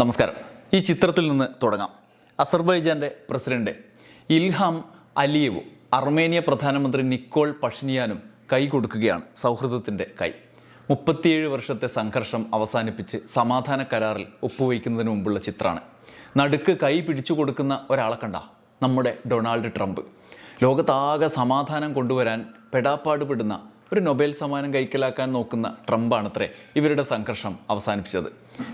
നമസ്കാരം. ഈ ചിത്രത്തിൽ നിന്ന് തുടങ്ങാം. അസർബൈജാന്റെ പ്രസിഡന്റ് ഇൽഹാം അലിയവും അർമേനിയ പ്രധാനമന്ത്രി നിക്കോൾ പഷ്നിയാനും കൈ കൊടുക്കുകയാണ് സൗഹൃദത്തിന്റെ കൈ. മുപ്പത്തിയേഴ് വർഷത്തെ സംഘർഷം അവസാനിപ്പിച്ച് സമാധാന കരാറിൽ ഒപ്പുവയ്ക്കുന്നതിന് മുമ്പുള്ള ചിത്രമാണ്. നടുക്ക് കൈ പിടിച്ചു കൊടുക്കുന്ന ഒരാളെ കണ്ട നമ്മുടെ ഡൊണാൾഡ് ട്രംപ്. ലോകത്താകെ സമാധാനം കൊണ്ടുവരാൻ പെടാപ്പാടുപെടുന്ന ഒരു നൊബേൽ സമ്മാനം കൈക്കലാക്കാൻ നോക്കുന്ന ട്രംപാണത്രേ ഇവരുടെ സംഘർഷം അവസാനിപ്പിച്ചത്.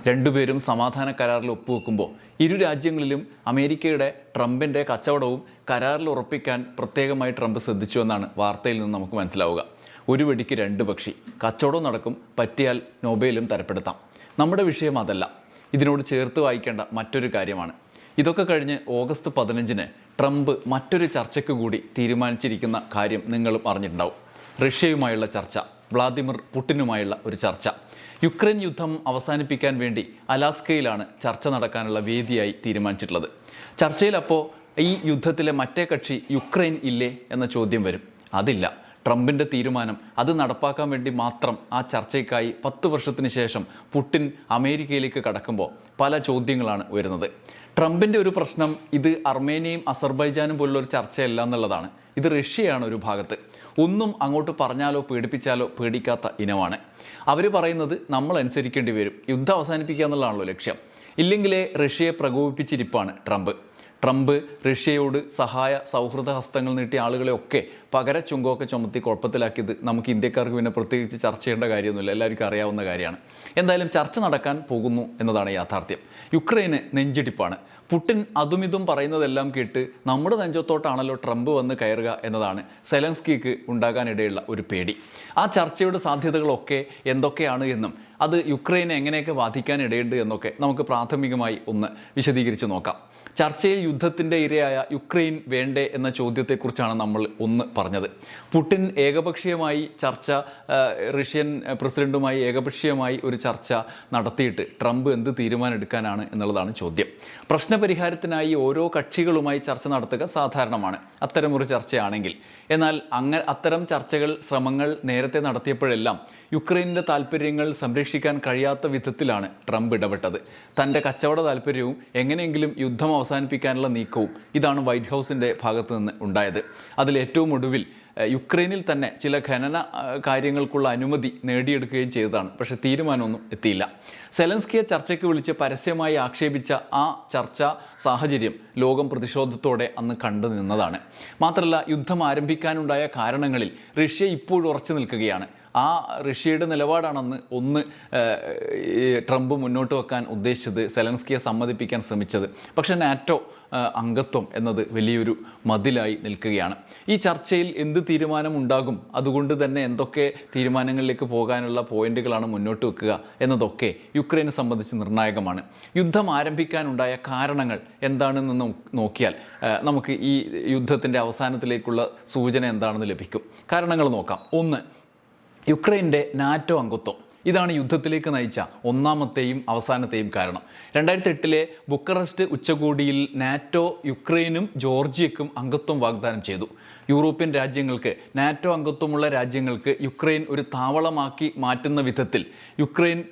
രണ്ടുപേരും സമാധാന കരാറിൽ ഒപ്പുവെക്കുമ്പോൾ ഇരു രാജ്യങ്ങളിലും അമേരിക്കയുടെ ട്രംപിന്റെ കച്ചവടവും കരാറിൽ ഉറപ്പിക്കാൻ പ്രത്യേകമായി ട്രംപ് ശ്രദ്ധിച്ചു എന്നാണ് വാർത്തയിൽ നിന്ന് നമുക്ക് മനസ്സിലാവുക. ഒരു വെടിക്ക് രണ്ട് പക്ഷി. കച്ചവടം നടക്കും. പറ്റിയാൽ നൊബേലും തരപ്പെടുത്താം. നമ്മുടെ വിഷയം അതല്ല. ഇതിനോട് ചേർത്ത് വായിക്കേണ്ട മറ്റൊരു കാര്യമാണ്. ഇതൊക്കെ കഴിഞ്ഞ് ഓഗസ്റ്റ് പതിനഞ്ചിന് ട്രംപ് മറ്റൊരു ചർച്ചയ്ക്ക് കൂടി തീരുമാനിച്ചിരിക്കുന്ന കാര്യം നിങ്ങളും അറിഞ്ഞിട്ടുണ്ടാവും. റഷ്യയുമായുള്ള ചർച്ച വ്ളാദിമിർ പുടിനുമായുള്ള ഒരു ചർച്ച. യുക്രൈൻ യുദ്ധം അവസാനിപ്പിക്കാൻ വേണ്ടി അലാസ്കയിലാണ് ചർച്ച നടക്കാനുള്ള വേദിയായി തീരുമാനിച്ചിട്ടുള്ളത്. ചർച്ചയിൽ അപ്പോൾ ഈ യുദ്ധത്തിലെ മറ്റേ കക്ഷി യുക്രൈൻ ഇല്ലേ എന്ന ചോദ്യം വരും. അതില്ല. ട്രംപിന്റെ തീരുമാനം അത് നടപ്പാക്കാൻ വേണ്ടി മാത്രം ആ ചർച്ചയ്ക്കായി പത്ത് വർഷത്തിന് ശേഷം പുടിൻ അമേരിക്കയിലേക്ക് കടക്കുമ്പോൾ പല ചോദ്യങ്ങളാണ് വരുന്നത് ട്രംപിന്റെ ഒരു പ്രശ്നം ഇത് അർമേനിയയും അസർബൈജാനും പോലുള്ള ഒരു ചർച്ചയല്ല എന്നുള്ളതാണ്. ഇത് റഷ്യയാണ് ഒരു ഭാഗത്ത്. ഒന്നും അങ്ങോട്ട് പറഞ്ഞാലോ പേടിപ്പിച്ചാലോ പേടിക്കാത്ത ഇനമാണ്. അവർ പറയുന്നത് നമ്മൾ അനുസരിക്കേണ്ടി വരും. യുദ്ധം അവസാനിപ്പിക്കുക എന്നുള്ളതാണല്ലോ ലക്ഷ്യം. ഇല്ലെങ്കിലേ റഷ്യയെ പ്രകോപിപ്പിച്ചിരിപ്പാണ് ട്രംപ്. ട്രംപ് റഷ്യയോട് സഹായ സൗഹൃദ ഹസ്തങ്ങൾ നീട്ടിയ ആളുകളെയൊക്കെ പകര ചുങ്കമൊക്കെ ചുമത്തി കുഴപ്പത്തിലാക്കിയത് നമുക്ക് ഇന്ത്യക്കാർക്ക് പിന്നെ പ്രത്യേകിച്ച് ചർച്ച ചെയ്യേണ്ട കാര്യമൊന്നുമില്ല. എല്ലാവർക്കും അറിയാവുന്ന കാര്യമാണ്. എന്തായാലും ചർച്ച നടക്കാൻ പോകുന്നു എന്നതാണ് യാഥാർത്ഥ്യം. യുക്രൈന് നെഞ്ചിടിപ്പാണ്. പുട്ടിൻ അതുമിതും പറയുന്നതെല്ലാം കേട്ട് നമ്മുടെ നെഞ്ചത്തോട്ടാണല്ലോ ട്രംപ് വന്ന് കയറുക എന്നതാണ് സെലൻസ്കിക്ക് ഉണ്ടാകാനിടയുള്ള ഒരു പേടി. ആ ചർച്ചയുടെ സാധ്യതകളൊക്കെ എന്തൊക്കെയാണ് എന്നും അത് യുക്രൈനെ എങ്ങനെയൊക്കെ ബാധിക്കാനിടയുണ്ട് എന്നൊക്കെ നമുക്ക് പ്രാഥമികമായി ഒന്ന് വിശദീകരിച്ച് നോക്കാം. ചർച്ചയിൽ യുദ്ധത്തിന്റെ ഇരയായ യുക്രൈൻ വേണ്ടേ എന്ന ചോദ്യത്തെക്കുറിച്ചാണ് നമ്മൾ ഒന്ന് പറഞ്ഞത്. പുടിൻ ഏകപക്ഷീയമായി ചർച്ച റഷ്യൻ പ്രസിഡന്റുമായി ഏകപക്ഷീയമായി ഒരു ചർച്ച നടത്തിയിട്ട് ട്രംപ് എന്ത് തീരുമാനമെടുക്കാനാണ് എന്നുള്ളതാണ് ചോദ്യം. പ്രശ്നപരിഹാരത്തിനായി ഓരോ കക്ഷികളുമായി ചർച്ച നടത്തുക സാധാരണമാണ്. അത്തരമൊരു ചർച്ചയാണെങ്കിൽ. എന്നാൽ അങ്ങ അത്തരം ചർച്ചകൾ ശ്രമങ്ങൾ നേരത്തെ നടത്തിയപ്പോഴെല്ലാം യുക്രൈനിന്റെ താല്പര്യങ്ങൾ സംരക്ഷിക്കാൻ കഴിയാത്ത വിധത്തിലാണ് ട്രംപ് ഇടപെട്ടത്. തന്റെ കച്ചവട താല്പര്യവും എങ്ങനെയെങ്കിലും യുദ്ധം അവസാനിപ്പിക്കാനുള്ള നീക്കവും ഇതാണ് വൈറ്റ് ഹൗസിന്റെ ഭാഗത്ത് നിന്ന് ഉണ്ടായത്. അതിൽ ഏറ്റവും ഒടുവിൽ യുക്രൈനിൽ തന്നെ ചില ഖനന കാര്യങ്ങൾക്കുള്ള അനുമതി നേടിയെടുക്കുകയും ചെയ്തതാണ്. പക്ഷേ തീരുമാനമൊന്നും എത്തിയില്ല. സെലൻസ്കിയെ ചർച്ചയ്ക്ക് വിളിച്ച് പരസ്യമായി ആക്ഷേപിച്ച ആ ചർച്ച സാഹചര്യം ലോകം പ്രതിഷേധത്തോടെ അന്ന് കണ്ടു നിന്നതാണ്. മാത്രമല്ല യുദ്ധം ആരംഭിക്കാനുണ്ടായ കാരണങ്ങളിൽ റഷ്യ ഇപ്പോഴും ഉറച്ചു നിൽക്കുകയാണ്. ആ റഷ്യയുടെ നിലപാടാണെന്ന് ഒന്ന് ഈ ട്രംപ് മുന്നോട്ട് വെക്കാൻ ഉദ്ദേശിച്ചത് സെലൻസ്കിയെ സമ്മതിപ്പിക്കാൻ ശ്രമിച്ചത്. പക്ഷേ നാറ്റോ അംഗത്വം എന്നത് വലിയൊരു മതിലായി നിൽക്കുകയാണ്. ഈ ചർച്ചയിൽ എന്ത് തീരുമാനം ഉണ്ടാകും അതുകൊണ്ട് തന്നെ എന്തൊക്കെ തീരുമാനങ്ങളിലേക്ക് പോകാനുള്ള പോയിന്റുകളാണ് മുന്നോട്ട് വെക്കുക എന്നതൊക്കെ യുക്രൈനെ സംബന്ധിച്ച് നിർണായകമാണ്. യുദ്ധം ആരംഭിക്കാനുണ്ടായ കാരണങ്ങൾ എന്താണെന്ന് നോക്കിയാൽ നമുക്ക് ഈ യുദ്ധത്തിന്റെ അവസാനത്തിലേക്കുള്ള സൂചന എന്താണെന്ന് ലഭിക്കും. കാരണങ്ങൾ നോക്കാം. ഒന്ന് യുക്രൈന്റെ നാറ്റോ അംഗത്വം. ഇതാണ് യുദ്ധത്തിലേക്ക് നയിച്ച ഒന്നാമത്തെയും അവസാനത്തെയും കാരണം. രണ്ടായിരത്തി എട്ടിലെ ബുക്കറസ്റ്റ് ഉച്ചകോടിയിൽ നാറ്റോ യുക്രൈനും ജോർജിയക്കും അംഗത്വം വാഗ്ദാനം ചെയ്തു. യൂറോപ്യൻ രാജ്യങ്ങൾക്ക് നാറ്റോ അംഗത്വമുള്ള രാജ്യങ്ങൾക്ക് യുക്രൈൻ ഒരു താവളമാക്കി മാറ്റുന്ന വിധത്തിൽ യുക്രൈൻ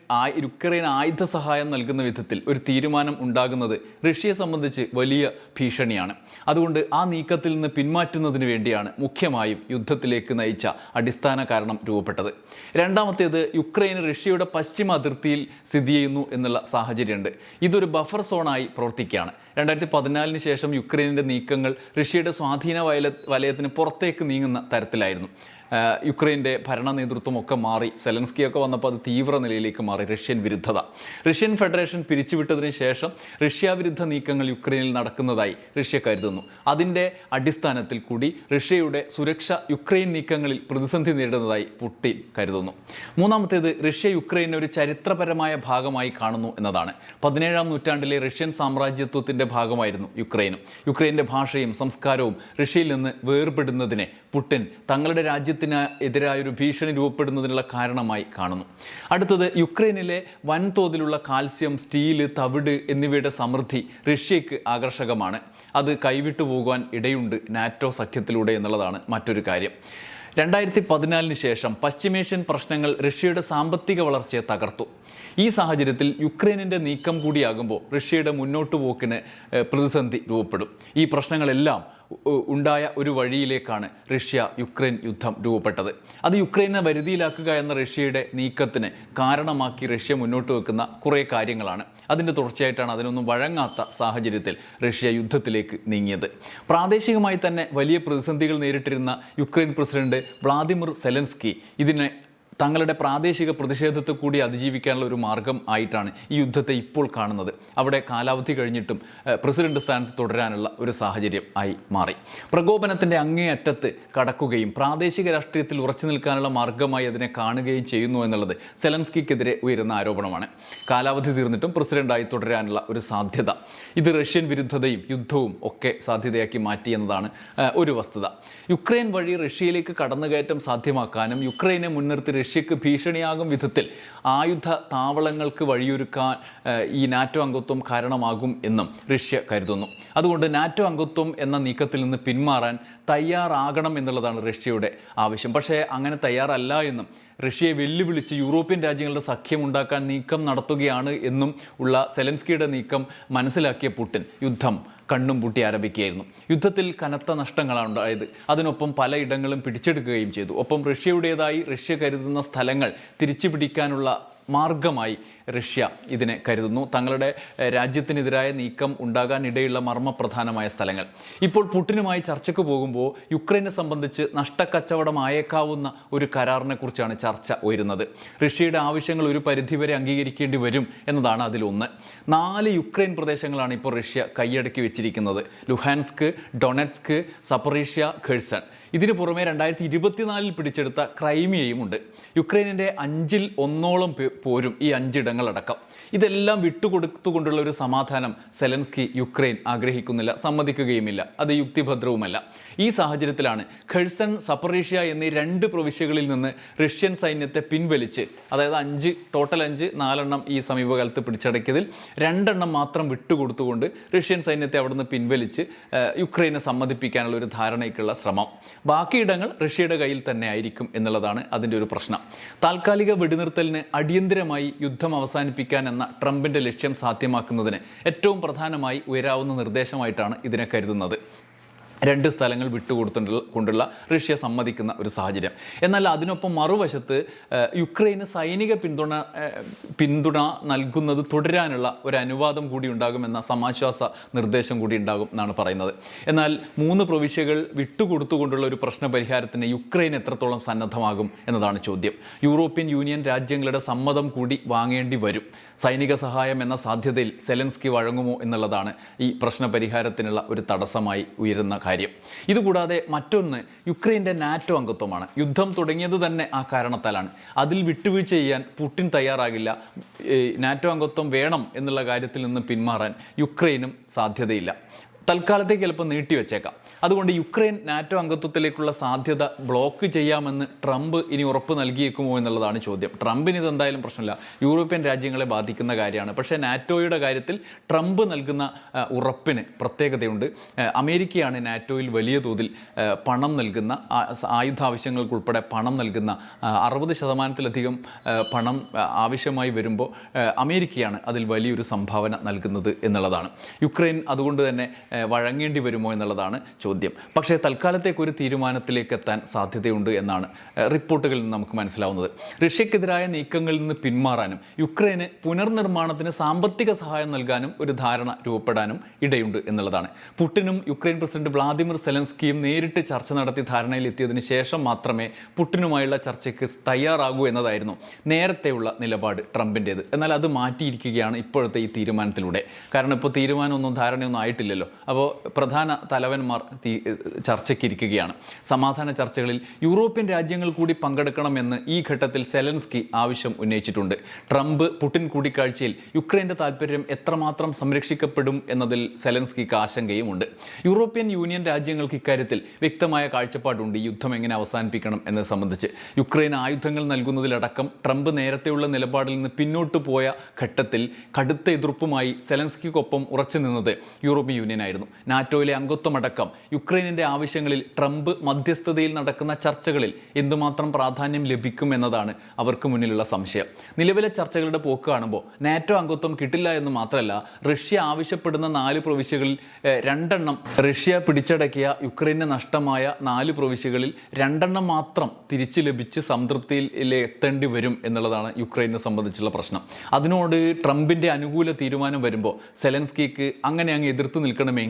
യുക്രൈൻ ആയുധ സഹായം നൽകുന്ന വിധത്തിൽ ഒരു തീരുമാനം ഉണ്ടാകുന്നത് റഷ്യയെ സംബന്ധിച്ച് വലിയ ഭീഷണിയാണ്. അതുകൊണ്ട് ആ നീക്കത്തിൽ നിന്ന് പിന്മാറ്റുന്നതിന് വേണ്ടിയാണ് മുഖ്യമായും യുദ്ധത്തിലേക്ക് നയിച്ച അടിസ്ഥാന കാരണം രൂപപ്പെട്ടത്. രണ്ടാമത്തേത് യുക്രൈൻ റഷ്യയുടെ പശ്ചിമ അതിർത്തിയിൽ സ്ഥിതി ചെയ്യുന്നു എന്നുള്ള സാഹചര്യമുണ്ട്. ഇതൊരു ബഫർ സോണായി പ്രവർത്തിക്കുകയാണ്. രണ്ടായിരത്തി പതിനാലിന് ശേഷം യുക്രൈനിന്റെ നീക്കങ്ങൾ റഷ്യയുടെ സ്വാധീന വലയ വലയത്തിന് പുറത്തേക്ക് നീങ്ങുന്ന തരത്തിലായിരുന്നു. യുക്രൈന്റെ ഭരണ നേതൃത്വമൊക്കെ മാറി സെലൻസ്കിയൊക്കെ വന്നപ്പോൾ അത് തീവ്ര നിലയിലേക്ക് മാറി റഷ്യൻ വിരുദ്ധത. റഷ്യൻ ഫെഡറേഷൻ പിരിച്ചുവിട്ടതിന് ശേഷം റഷ്യ വിരുദ്ധ നീക്കങ്ങൾ യുക്രൈനിൽ നടക്കുന്നതായി റഷ്യ കരുതുന്നു. അതിന്റെ അടിസ്ഥാനത്തിൽ കൂടി റഷ്യയുടെ സുരക്ഷ യുക്രൈൻ നീക്കങ്ങളിൽ പ്രതിസന്ധി നേരിടുന്നതായി പുട്ടിൻ കരുതുന്നു. മൂന്നാമത്തേത് റഷ്യ യുക്രൈനെ ഒരു ചരിത്രപരമായ ഭാഗമായി കാണുന്നു എന്നതാണ്. പതിനേഴാം നൂറ്റാണ്ടിലെ റഷ്യൻ സാമ്രാജ്യത്വത്തിന്റെ ഭാഗമായിരുന്നു യുക്രൈനും. യുക്രൈന്റെ ഭാഷയും സംസ്കാരവും റഷ്യയിൽ നിന്ന് വേർപെടുന്നതിനെ പുടിൻ തങ്ങളുടെ രാജ്യത്തിന് എതിരായൊരു ഭീഷണി രൂപപ്പെടുന്നതിനുള്ള കാരണമായി കാണുന്നു. അടുത്തത് യുക്രൈനിലെ വൻതോതിലുള്ള കാൽസ്യം സ്റ്റീൽ തവിട് എന്നിവയുടെ സമൃദ്ധി റഷ്യയ്ക്ക് ആകർഷകമാണ്. അത് കൈവിട്ടു പോകുവാൻ ഇടയുണ്ട് നാറ്റോ സഖ്യത്തിലൂടെ എന്നുള്ളതാണ് മറ്റൊരു കാര്യം. രണ്ടായിരത്തി പതിനാലിന് ശേഷം പശ്ചിമേഷ്യൻ പ്രശ്നങ്ങൾ റഷ്യയുടെ സാമ്പത്തിക വളർച്ചയെ തകർത്തു. ഈ സാഹചര്യത്തിൽ യുക്രൈനിന്റെ നീക്കം കൂടിയാകുമ്പോൾ റഷ്യയുടെ മുന്നോട്ട് പോക്കിന് പ്രതിസന്ധി രൂപപ്പെടും. ഈ പ്രശ്നങ്ങളെല്ലാം ഉണ്ടായ ഒരു വഴിയിലേക്കാണ് റഷ്യ യുക്രൈൻ യുദ്ധം രൂപപ്പെട്ടത്. അത് യുക്രൈനെ വരുതിയിലാക്കുക എന്ന റഷ്യയുടെ നീക്കത്തിന് കാരണമാക്കി റഷ്യ മുന്നോട്ട് വെക്കുന്ന കുറേ കാര്യങ്ങളാണ്. അതിന്റെ തുടർച്ചയായിട്ടാണ് അതിനൊന്നും വഴങ്ങാത്ത സാഹചര്യത്തിൽ റഷ്യ യുദ്ധത്തിലേക്ക് നീങ്ങിയത്. പ്രാദേശികമായി തന്നെ വലിയ പ്രതിസന്ധികൾ നേരിട്ടിരുന്ന യുക്രൈൻ പ്രസിഡന്റ് വ്ളാദിമിർ സെലൻസ്കി ഇതിനെ തങ്ങളുടെ പ്രാദേശിക പ്രതിഷേധത്തെ കൂടി അതിജീവിക്കാനുള്ള ഒരു മാർഗം ആയിട്ടാണ് ഈ യുദ്ധത്തെ ഇപ്പോൾ കാണുന്നത്. അവിടെ കാലാവധി കഴിഞ്ഞിട്ടും പ്രസിഡന്റ് സ്ഥാനത്ത് തുടരാനുള്ള ഒരു സാഹചര്യം ആയി മാറി. പ്രകോപനത്തിന്റെ അങ്ങേയറ്റത്ത് കടക്കുകയും പ്രാദേശിക രാഷ്ട്രീയത്തിൽ ഉറച്ചു നിൽക്കാനുള്ള മാർഗമായി അതിനെ കാണുകയും ചെയ്യുന്നു എന്നുള്ളത് സെലൻസ്കിക്കെതിരെ ഉയരുന്ന ആരോപണമാണ്. കാലാവധി തീർന്നിട്ടും പ്രസിഡന്റായി തുടരാനുള്ള ഒരു സാധ്യത. ഇത് റഷ്യൻ വിരുദ്ധതയും യുദ്ധവും ഒക്കെ സാധ്യതയാക്കി മാറ്റി എന്നതാണ് ഒരു വസ്തുത. യുക്രൈൻ വഴി റഷ്യയിലേക്ക് കടന്നുകയറ്റം സാധ്യമാക്കാനും യുക്രൈനെ മുൻനിർത്തി റഷ്യക്ക് ഭീഷണിയാകും വിധത്തിൽ ആയുധ താവളങ്ങൾക്ക് വഴിയൊരുക്കാൻ ഈ നാറ്റോ അംഗത്വം കാരണമാകും എന്നും റഷ്യ കരുതുന്നു. അതുകൊണ്ട് നാറ്റോ അംഗത്വം എന്ന നീക്കത്തിൽ നിന്ന് പിന്മാറാൻ തയ്യാറാകണം എന്നുള്ളതാണ് റഷ്യയുടെ ആവശ്യം. പക്ഷേ അങ്ങനെ തയ്യാറല്ല എന്നും റഷ്യയെ വെല്ലുവിളിച്ച് യൂറോപ്യൻ രാജ്യങ്ങളുടെ സഖ്യം ഉണ്ടാക്കാൻ നീക്കം നടത്തുകയാണ് എന്നും ഉള്ള സെലൻസ്കിയുടെ നീക്കം മനസ്സിലാക്കിയ പുട്ടിൻ യുദ്ധം കണ്ണും പൂട്ടി ആരംഭിക്കുകയായിരുന്നു. യുദ്ധത്തിൽ കനത്ത നഷ്ടങ്ങളാണ് ഉണ്ടായത്. അതിനൊപ്പം പലയിടങ്ങളും പിടിച്ചെടുക്കുകയും ചെയ്തു. ഒപ്പം റഷ്യയുടേതായി റഷ്യ കരുതുന്ന സ്ഥലങ്ങൾ തിരിച്ചു പിടിക്കാനുള്ള മാർഗമായി റഷ്യ ഇതിനെ കരുതുന്നു. തങ്ങളുടെ രാജ്യത്തിനെതിരായ നീക്കം ഉണ്ടാകാനിടയുള്ള മർമ്മപ്രധാനമായ സ്ഥലങ്ങൾ. ഇപ്പോൾ പുട്ടിനുമായി ചർച്ചയ്ക്ക് പോകുമ്പോൾ യുക്രൈനെ സംബന്ധിച്ച് നഷ്ടക്കച്ചവടമായേക്കാവുന്ന ഒരു കരാറിനെ കുറിച്ചാണ് ചർച്ച ഉയരുന്നത്. റഷ്യയുടെ ആവശ്യങ്ങൾ ഒരു പരിധിവരെ അംഗീകരിക്കേണ്ടി വരും എന്നതാണ് അതിലൊന്ന്. നാല് യുക്രൈൻ പ്രദേശങ്ങളാണ് ഇപ്പോൾ റഷ്യ കൈയടക്കി വെച്ചിരിക്കുന്നത്. Luhansk Donetsk Zaporizhzhia Kherson. ഇതിനു പുറമെ രണ്ടായിരത്തി ഇരുപത്തിനാലിൽ പിടിച്ചെടുത്ത ക്രൈമിയയും ഉണ്ട് യുക്രൈനിന്റെ അഞ്ചിൽ ഒന്നോളം പോരും ഈ അഞ്ചിടങ്ങളടക്കം. ഇതെല്ലാം വിട്ടുകൊടുത്തുകൊണ്ടുള്ള ഒരു സമാധാനം സെലൻസ്കി യുക്രൈൻ ആഗ്രഹിക്കുന്നില്ല സമ്മതിക്കുകയുമില്ല അത് യുക്തിഭദ്രവുമല്ല. ഈ സാഹചര്യത്തിലാണ് ഖഴ്സൺ സപ്പറേഷ്യ എന്നീ രണ്ട് പ്രവിശ്യകളിൽ നിന്ന് റഷ്യൻ സൈന്യത്തെ പിൻവലിച്ച് അതായത് അഞ്ച് ടോട്ടൽ അഞ്ച് നാലെണ്ണം ഈ സമീപകാലത്ത് പിടിച്ചടക്കിയതിൽ രണ്ടെണ്ണം മാത്രം വിട്ടുകൊടുത്തുകൊണ്ട് റഷ്യൻ സൈന്യത്തെ അവിടുന്ന് പിൻവലിച്ച് യുക്രൈനെ സമ്മതിപ്പിക്കാനുള്ള ഒരു ധാരണയ്ക്കുള്ള ശ്രമം. ബാക്കിയിടങ്ങൾ റഷ്യയുടെ കയ്യിൽ തന്നെ ആയിരിക്കും എന്നുള്ളതാണ് അതിന്റെ ഒരു പ്രശ്നം. താൽക്കാലിക വെടിനിർത്തലിന് അടിയന്തിരമായി യുദ്ധം അവസാനിപ്പിക്കാൻ എന്ന ട്രംപിന്റെ ലക്ഷ്യം സാധ്യമാക്കുന്നതിന് ഏറ്റവും പ്രധാനമായി ഉയരാവുന്ന നിർദ്ദേശമായിട്ടാണ് ഇതിനെ കരുതുന്നത്. രണ്ട് സ്ഥലങ്ങൾ വിട്ടുകൊടുത്തുള്ള കൊണ്ടുള്ള റഷ്യ സമ്മതിക്കുന്ന ഒരു സാഹചര്യം. എന്നാൽ അതിനൊപ്പം മറുവശത്ത് യുക്രൈന് സൈനിക പിന്തുണ പിന്തുണ നൽകുന്നത് തുടരാനുള്ള ഒരു അനുവാദം കൂടി ഉണ്ടാകുമെന്ന സമാശ്വാസ നിർദ്ദേശം കൂടി ഉണ്ടാകും എന്നാണ് പറയുന്നത്. എന്നാൽ മൂന്ന് പ്രവിശ്യകൾ വിട്ടുകൊടുത്തുകൊണ്ടുള്ള ഒരു പ്രശ്ന പരിഹാരത്തിന് യുക്രൈൻ എത്രത്തോളം സന്നദ്ധമാകും എന്നതാണ് ചോദ്യം. യൂറോപ്യൻ യൂണിയൻ രാജ്യങ്ങളുടെ സമ്മതം കൂടി വാങ്ങേണ്ടി വരും. സൈനിക സഹായം എന്ന സാധ്യതയിൽ സെലൻസ്കി വഴങ്ങുമോ എന്നുള്ളതാണ് ഈ പ്രശ്ന പരിഹാരത്തിനുള്ള ഒരു തടസ്സമായി ഉയരുന്ന കാര്യം. ഇതുകൂടാതെ മറ്റൊന്ന് യുക്രൈന്റെ നാറ്റോ അംഗത്വമാണ്. യുദ്ധം തുടങ്ങിയത് തന്നെ ആ കാരണത്താലാണ്. അതിൽ വിട്ടുവീഴ്ച ചെയ്യാൻ പുടിൻ തയ്യാറാകില്ല. നാറ്റോ അംഗത്വം വേണം എന്നുള്ള കാര്യത്തിൽ നിന്ന് പിന്മാറാൻ യുക്രൈനും സാധ്യതയില്ല. തൽക്കാലത്തേക്ക് ചിലപ്പോൾ നീട്ടിവെച്ചേക്കാം അതുകൊണ്ട് യുക്രൈൻ നാറ്റോ അംഗത്വത്തിലേക്കുള്ള സാധ്യത ബ്ലോക്ക് ചെയ്യാമെന്ന് ട്രംപ് ഇനി ഉറപ്പ് നൽകിയേക്കുമോ എന്നുള്ളതാണ് ചോദ്യം. ട്രംപിന് ഇതെന്തായാലും പ്രശ്നമില്ല. യൂറോപ്യൻ രാജ്യങ്ങളെ ബാധിക്കുന്ന കാര്യമാണ്. പക്ഷേ നാറ്റോയുടെ കാര്യത്തിൽ ട്രംപ് നൽകുന്ന ഉറപ്പിന് പ്രത്യേകതയുണ്ട്. അമേരിക്കയാണ് നാറ്റോയിൽ വലിയ തോതിൽ പണം നൽകുന്ന ആയുധാവശ്യങ്ങൾക്കുൾപ്പെടെ പണം നൽകുന്ന അറുപത് ശതമാനത്തിലധികം പണം ആവശ്യമായി വരുമ്പോൾ അമേരിക്കയാണ് അതിൽ വലിയൊരു സംഭാവന നൽകുന്നത് എന്നുള്ളതാണ്. യുക്രൈൻ അതുകൊണ്ട് തന്നെ വഴങ്ങേണ്ടി വരുമോ എന്നുള്ളതാണ് ചോദ്യം. പക്ഷേ തൽക്കാലത്തേക്ക് ഒരു തീരുമാനത്തിലേക്ക് എത്താൻ സാധ്യതയുണ്ട് എന്നാണ് റിപ്പോർട്ടുകളിൽ നിന്ന് നമുക്ക് മനസ്സിലാവുന്നത്. റഷ്യക്കെതിരായ നീക്കങ്ങളിൽ നിന്ന് പിന്മാറാനും യുക്രൈന് പുനർനിർമ്മാണത്തിന് സാമ്പത്തിക സഹായം നൽകാനും ഒരു ധാരണ രൂപപ്പെടാനും ഇടയുണ്ട് എന്നുള്ളതാണ്. പുട്ടിനും യുക്രൈൻ പ്രസിഡന്റ് വ്ളാദിമിർ സെലൻസ്കിയും നേരിട്ട് ചർച്ച നടത്തി ധാരണയിൽ എത്തിയതിനു ശേഷം മാത്രമേ പുട്ടിനുമായുള്ള ചർച്ചയ്ക്ക് തയ്യാറാകൂ എന്നതായിരുന്നു നേരത്തെയുള്ള നിലപാട് ട്രംപിന്റേത് എന്നാൽ അത് മാറ്റിയിരിക്കുകയാണ് ഇപ്പോഴത്തെ ഈ തീരുമാനത്തിലൂടെ. കാരണം ഇപ്പോൾ തീരുമാനമൊന്നും ധാരണയൊന്നും ആയിട്ടില്ലല്ലോ. അപ്പോൾ പ്രധാന തലവന്മാർ തീ- ചർച്ചയ്ക്ക് ഇരിക്കുകയാണ് സമാധാന ചർച്ചകളിൽ യൂറോപ്യൻ രാജ്യങ്ങൾ കൂടി പങ്കെടുക്കണമെന്ന് ഈ ഘട്ടത്തിൽ സെലൻസ്കി ആവശ്യം ഉന്നയിച്ചിട്ടുണ്ട്. ട്രംപ് പുടിൻ കൂടിക്കാഴ്ചയിൽ യുക്രൈന്റെ താല്പര്യം എത്രമാത്രം സംരക്ഷിക്കപ്പെടും എന്നതിൽ സെലൻസ്കിക്ക് ആശങ്കയുമുണ്ട്. യൂറോപ്യൻ യൂണിയൻ രാജ്യങ്ങൾക്ക് ഇക്കാര്യത്തിൽ വ്യക്തമായ കാഴ്ചപ്പാടുണ്ട്. ഈ യുദ്ധം എങ്ങനെ അവസാനിപ്പിക്കണം എന്നത് സംബന്ധിച്ച് യുക്രൈൻ ആയുധങ്ങൾ നൽകുന്നതിലടക്കം ട്രംപ് നേരത്തെയുള്ള നിലപാടിൽ നിന്ന് പിന്നോട്ട് പോയ ഘട്ടത്തിൽ കടുത്ത എതിർപ്പുമായി സെലൻസ്കിക്കൊപ്പം ഉറച്ചു നിന്നത് യൂറോപ്യൻ യൂണിയൻ ആയിരുന്നു തന്നെയായിരുന്നു നാറ്റോയിലെ അംഗത്വമടക്കം യുക്രൈനിന്റെ ആവശ്യങ്ങളിൽ ട്രംപ് മധ്യസ്ഥതയിൽ നടക്കുന്ന ചർച്ചകളിൽ എന്തുമാത്രം പ്രാധാന്യം ലഭിക്കും എന്നതാണ് അവർക്ക് മുന്നിലുള്ള സംശയം. നിലവിലെ ചർച്ചകളുടെ പോക്ക് കാണുമ്പോൾ നാറ്റോ അംഗത്വം കിട്ടില്ല എന്ന് മാത്രമല്ല റഷ്യ ആവശ്യപ്പെടുന്ന നാല് പ്രവിശ്യകളിൽ രണ്ടെണ്ണം റഷ്യ പിടിച്ചടക്കിയ യുക്രൈന് നഷ്ടമായ നാല് പ്രവിശ്യകളിൽ രണ്ടെണ്ണം മാത്രം തിരിച്ചു ലഭിച്ച് സംതൃപ്തിയിൽ എത്തേണ്ടി വരും എന്നുള്ളതാണ് യുക്രൈനെ സംബന്ധിച്ചുള്ള പ്രശ്നം. അതിനോട് ട്രംപിന്റെ അനുകൂല തീരുമാനം വരുമ്പോൾ സെലൻസ്കിക്ക് അങ്ങനെ അങ്ങ് എതിർത്ത് നിൽക്കണമെങ്കിൽ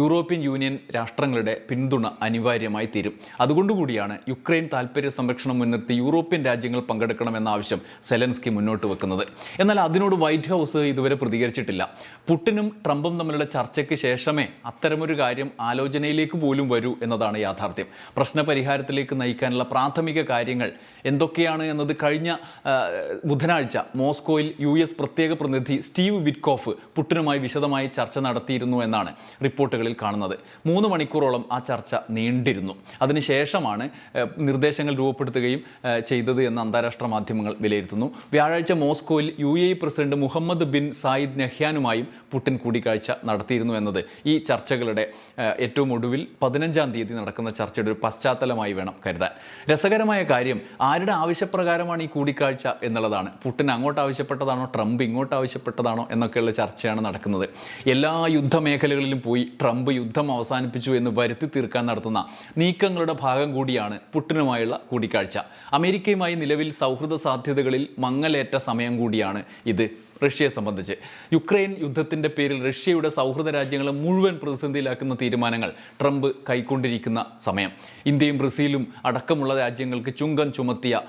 യൂറോപ്യൻ യൂണിയൻ രാഷ്ട്രങ്ങളുടെ പിന്തുണ അനിവാര്യമായി തീരും. അതുകൊണ്ടുകൂടിയാണ് യുക്രൈൻ താൽപ്പര്യ സംരക്ഷണം മുൻനിർത്തി യൂറോപ്യൻ രാജ്യങ്ങൾ പങ്കെടുക്കണമെന്ന ആവശ്യം സെലൻസ്കി മുന്നോട്ട് വെക്കുന്നത്. എന്നാൽ അതിനോട് വൈറ്റ് ഹൗസ് ഇതുവരെ പ്രതികരിച്ചിട്ടില്ല. പുട്ടിനും ട്രംപും തമ്മിലുള്ള ചർച്ചയ്ക്ക് ശേഷമേ അത്തരമൊരു കാര്യം ആലോചനയിലേക്ക് പോലും വരൂ എന്നതാണ് യാഥാർത്ഥ്യം. പ്രശ്നപരിഹാരത്തിലേക്ക് നയിക്കാനുള്ള പ്രാഥമിക കാര്യങ്ങൾ എന്തൊക്കെയാണ് എന്നത് കഴിഞ്ഞ ബുധനാഴ്ച മോസ്കോയിൽ യു എസ് പ്രത്യേക പ്രതിനിധി സ്റ്റീവ് വിറ്റ്കോഫ് പുട്ടിനുമായി വിശദമായി ചർച്ച നടത്തിയിരുന്നു എന്നാണ് റിപ്പോർട്ടുകളിൽ കാണുന്നത്. മൂന്ന് മണിക്കൂറോളം ആ ചർച്ച നീണ്ടിരുന്നു. അതിനുശേഷമാണ് നിർദ്ദേശങ്ങൾ രൂപപ്പെടുത്തുകയും ചെയ്തത് എന്ന് അന്താരാഷ്ട്ര മാധ്യമങ്ങൾ വിലയിരുത്തുന്നു. വ്യാഴാഴ്ച മോസ്കോയിൽ U A president Mohamed bin Zayed നഹ്യാനുമായും Putin കൂടിക്കാഴ്ച നടത്തിയിരുന്നു എന്നത്. ഈ ചർച്ചകളുടെ ഏറ്റവും ഒടുവിൽ പതിനഞ്ചാം തീയതി നടക്കുന്ന ചർച്ചയുടെ ഒരു പശ്ചാത്തലമായി വേണം കരുതാൻ. രസകരമായ കാര്യം ആരുടെ ആവശ്യപ്രകാരമാണ് ഈ കൂടിക്കാഴ്ച എന്നുള്ളതാണ്. പുടിൻ അങ്ങോട്ട് ആവശ്യപ്പെട്ടതാണോ ട്രംപ് ഇങ്ങോട്ട് ആവശ്യപ്പെട്ടതാണോ എന്നൊക്കെയുള്ള ചർച്ചയാണ് നടക്കുന്നത്. എല്ലാ യുദ്ധമേഖലകളിലും പോയി ട്രംപ് യുദ്ധം അവസാനിപ്പിച്ചു എന്ന് വരുത്തി തീർക്കാൻ നടത്തുന്ന നീക്കങ്ങളുടെ ഭാഗം കൂടിയാണ് പുട്ടിനുമായുള്ള കൂടിക്കാഴ്ച. അമേരിക്കയുമായി നിലവിൽ സൗഹൃദ സാധ്യതകളിൽ മങ്ങലേറ്റ സമയം കൂടിയാണ് ഇത് റഷ്യയെ സംബന്ധിച്ച്. യുക്രൈൻ യുദ്ധത്തിന്റെ പേരിൽ റഷ്യയുടെ സൗഹൃദ രാജ്യങ്ങളെ മുഴുവൻ പ്രതിസന്ധിയിലാക്കുന്ന തീരുമാനങ്ങൾ ട്രംപ് കൈക്കൊണ്ടിരിക്കുന്ന സമയം. ഇന്ത്യയും ബ്രസീലും അടക്കമുള്ള രാജ്യങ്ങൾക്ക് ചുങ്കം ചുമത്തിയ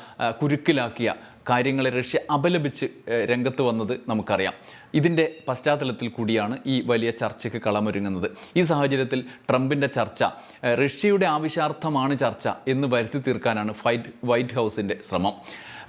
കുരുക്കിലാക്കിയ കാര്യങ്ങളെ റഷ്യ അപലപിച്ച് രംഗത്ത് വന്നത് നമുക്കറിയാം. ഇതിന്റെ പശ്ചാത്തലത്തിൽ കൂടിയാണ് ഈ വലിയ ചർച്ചയ്ക്ക് കളമൊരുങ്ങുന്നത്. ഈ സാഹചര്യത്തിൽ ട്രംപിന്റെ ചർച്ച റഷ്യയുടെ ആവശ്യാർത്ഥമാണ് ചർച്ച എന്ന് വരുത്തി തീർക്കാനാണ് ഫൈറ്റ് വൈറ്റ് ഹൗസിന്റെ ശ്രമം.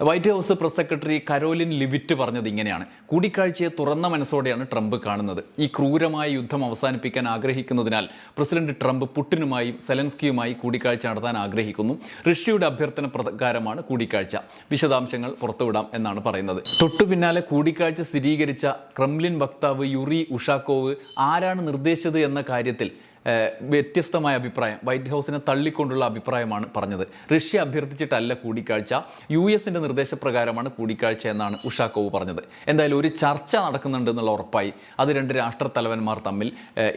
White House press secretary Karoline Leavitt പറഞ്ഞത് ഇങ്ങനെയാണ്. കൂടിക്കാഴ്ചയെ തുറന്ന മനസ്സോടെയാണ് ട്രംപ് കാണുന്നത്. ഈ ക്രൂരമായ യുദ്ധം അവസാനിപ്പിക്കാൻ ആഗ്രഹിക്കുന്നതിനാൽ പ്രസിഡന്റ് ട്രംപ് പുട്ടിനുമായും സെലൻസ്കിയുമായി കൂടിക്കാഴ്ച നടത്താൻ ആഗ്രഹിക്കുന്നു. റഷ്യയുടെ അഭ്യർത്ഥന പ്രകാരമാണ് കൂടിക്കാഴ്ച. വിശദാംശങ്ങൾ പുറത്തുവിടാം എന്നാണ് പറയുന്നത്. തൊട്ടു പിന്നാലെ കൂടിക്കാഴ്ച സ്ഥിരീകരിച്ച ക്രെംലിൻ വക്താവ് യുറി ഉഷാക്കോവ് ആരാണ് നിർദ്ദേശിച്ചത് എന്ന കാര്യത്തിൽ വ്യത്യസ്തമായ അഭിപ്രായം. വൈറ്റ് ഹൗസിനെ തള്ളിക്കൊണ്ടുള്ള അഭിപ്രായമാണ് പറഞ്ഞത്. റഷ്യ അഭ്യർത്ഥിച്ചിട്ടല്ല കൂടിക്കാഴ്ച. യു എസിന്റെ നിർദ്ദേശപ്രകാരമാണ് കൂടിക്കാഴ്ച എന്നാണ് ഉഷാക്കോവ് പറഞ്ഞത്. എന്തായാലും ഒരു ചർച്ച നടക്കുന്നുണ്ട് എന്നുള്ള ഉറപ്പായി. അത് രണ്ട് രാഷ്ട്ര തലവന്മാർ തമ്മിൽ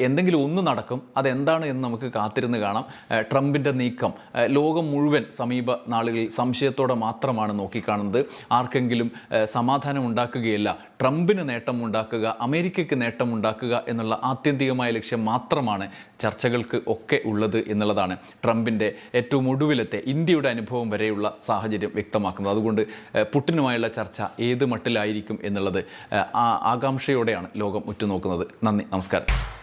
എന്തെങ്കിലും ഒന്ന് നടക്കും. അതെന്താണ് എന്ന് നമുക്ക് കാത്തിരുന്ന് കാണാം. ട്രംപിന്റെ നീക്കം. ലോകം മുഴുവൻ സമീപ നാളുകളിൽ സംശയത്തോടെ മാത്രമാണ് നോക്കിക്കാണുന്നത്. ആർക്കെങ്കിലും സമാധാനം ഉണ്ടാക്കുകയല്ല. ട്രംപിന് നേട്ടം ഉണ്ടാക്കുക അമേരിക്കയ്ക്ക് നേട്ടം ഉണ്ടാക്കുക എന്നുള്ള ആത്യന്തികമായ ലക്ഷ്യം മാത്രമാണ് ചർച്ചകൾക്ക് ഒക്കെ ഉള്ളത് എന്നുള്ളതാണ് ട്രംപിന്റെ ഏറ്റവും ഒടുവിലത്തെ ഇന്ത്യയുടെ അനുഭവം വരെയുള്ള സാഹചര്യം വ്യക്തമാക്കുന്നത്. അതുകൊണ്ട് പുട്ടിനുമായുള്ള ചർച്ച ഏത് മട്ടിലായിരിക്കും എന്നുള്ളത് ആ ആകാംക്ഷയോടെയാണ് ലോകം ഉറ്റുനോക്കുന്നത്. നന്ദി നമസ്കാരം.